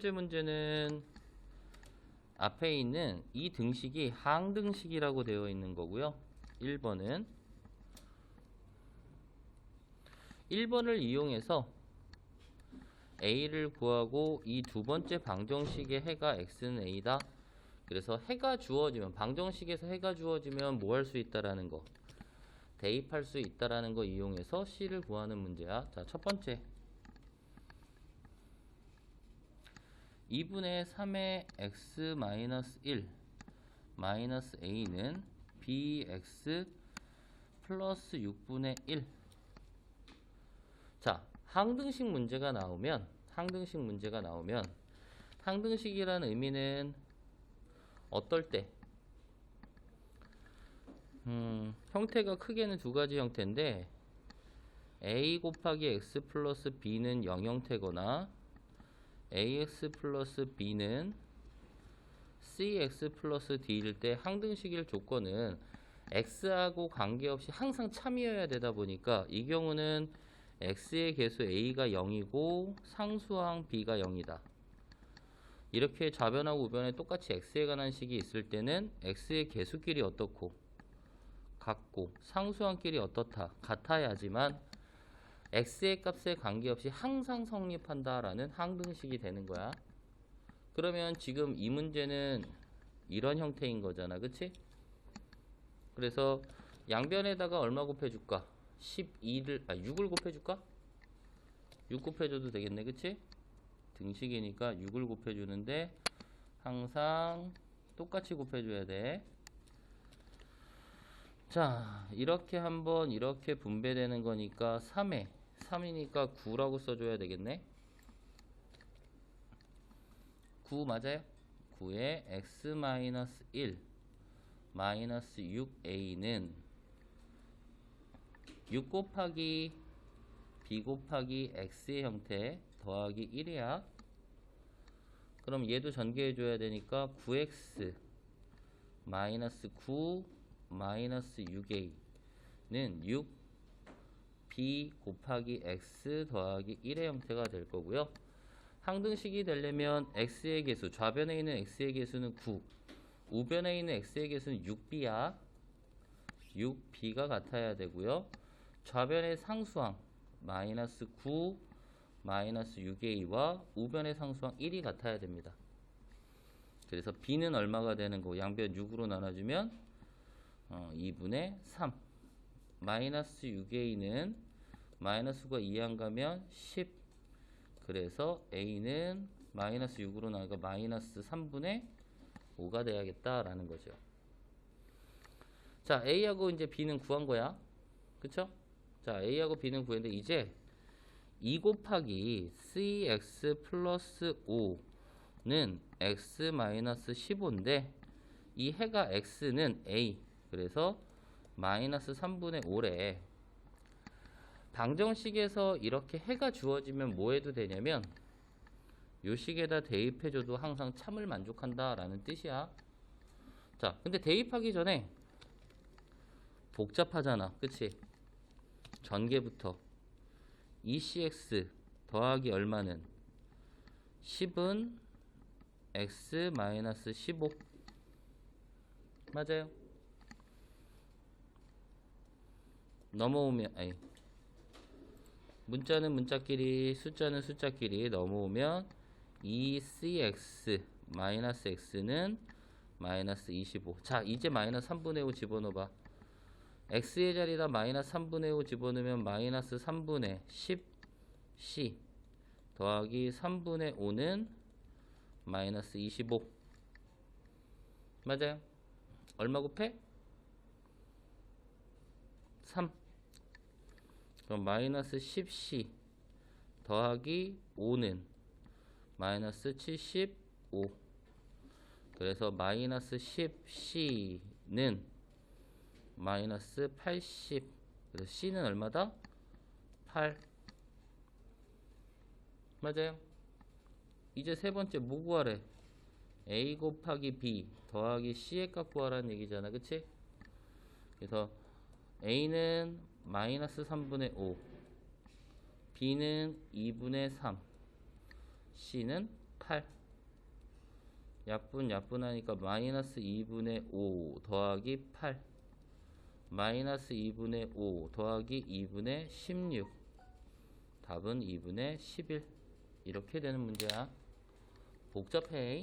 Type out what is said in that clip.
번째 문제는 앞에 있는 이 등식이 항등식이라고 되어 있는 거고요. 1번은 1번을 이용해서 a를 구하고 이 두 번째 방정식의 해가 x는 a다. 그래서 해가 주어지면 방정식에서 해가 주어지면 뭐 할 수 있다라는 거 대입할 수 있다라는 거 이용해서 c를 구하는 문제야. 자, 첫 번째 2분의 3의 x 마이너스 1 마이너스 a는 bx 플러스 6분의 1 자, 항등식 문제가 나오면 항등식 문제가 나오면 항등식이라는 의미는 어떨 때? 음, 형태가 크게는 두 가지 형태인데 a 곱하기 x 플러스 b는 0 형태거나 ax 플러스 b는 cx 플러스 d일 때 항등식일 조건은 x하고 관계없이 항상 참이어야 되다 보니까 이 경우는 x의 개수 a가 0이고 상수항 b가 0이다. 이렇게 좌변하고 우변에 똑같이 x에 관한 식이 있을 때는 x의 개수끼리 어떻고 같고 상수항끼리 어떻다 같아야지만 x의 값에 관계없이 항상 성립한다라는 항등식이 되는 거야. 그러면 지금 이 문제는 이런 형태인 거잖아. 그치? 그래서 양변에다가 얼마 곱해줄까? 12를, 아, 6을 곱해줄까? 6 곱해줘도 되겠네. 그치? 등식이니까 6을 곱해주는데 항상 똑같이 곱해줘야 돼. 자, 이렇게 한번 이렇게 분배되는 거니까 3에 3이니까 9라고 써줘야 되겠네. 9 맞아요? 9에 x-1 마이너스 6a는 6 곱하기 b 곱하기 x의 형태 더하기 1이야. 그럼 얘도 전개해 줘야 되니까 9x 마이너스 9 마이너스 6a는 6 b 곱하기 x 더하기 1의 형태가 될 거고요. 항등식이 되려면 x의 개수, 좌변에 있는 x의 개수는 9, 우변에 있는 x의 개수는 6b야. 6b가 같아야 되고요. 좌변의 상수항 마이너스 9 마이너스 6a와 우변의 상수항 1이 같아야 됩니다. 그래서 b는 얼마가 되는 거 양변 6으로 나눠주면 어, 2분의 3 마이너스 6a는 마이너스가 2 안 가면 10 그래서 a는 마이너스 6으로 나가 마이너스 3분의 5가 돼야겠다라는 거죠. 자 a하고 이제 b는 구한 거야. 그쵸? 자 a하고 b는 구했는데 이제 2 곱하기 cx 플러스 5는 x 마이너스 15인데 이 해가 x는 a 그래서 마이너스 3분의 5래. 방정식에서 이렇게 해가 주어지면 뭐 해도 되냐면 요 식에다 대입해줘도 항상 참을 만족한다 라는 뜻이야. 자 근데 대입하기 전에 복잡하잖아. 그치? 전개부터. ECX 더하기 얼마는? 10은 x 마이너스 15 맞아요 넘어오면 아니. 문자는 문자끼리 숫자는 숫자끼리 넘어오면 2cx 마이너스 x는 마이너스 25 자 이제 마이너스 3분의 5 집어넣어봐. X의 자리에다 마이너스 3분의 5 집어넣으면 마이너스 3분의 10c 더하기 3분의 5는 마이너스 25 맞아요? 얼마 곱해? 3 그럼 마이너스 10c 더하기 5는 마이너스 75 그래서 마이너스 10c는 마이너스 80 그래서 c는 얼마다? 8 맞아요? 이제 세 번째 뭐 구하래? A 곱하기 b 더하기 c의 값 구하라는 얘기잖아 그치? 그래서 a는 마이너스 3분의 5 b는 2분의 3 c는 8 약분 약분 하니까 마이너스 2분의 5 더하기 8 마이너스 2분의 5 더하기 2분의 16 답은 2분의 11 이렇게 되는 문제야. 복잡해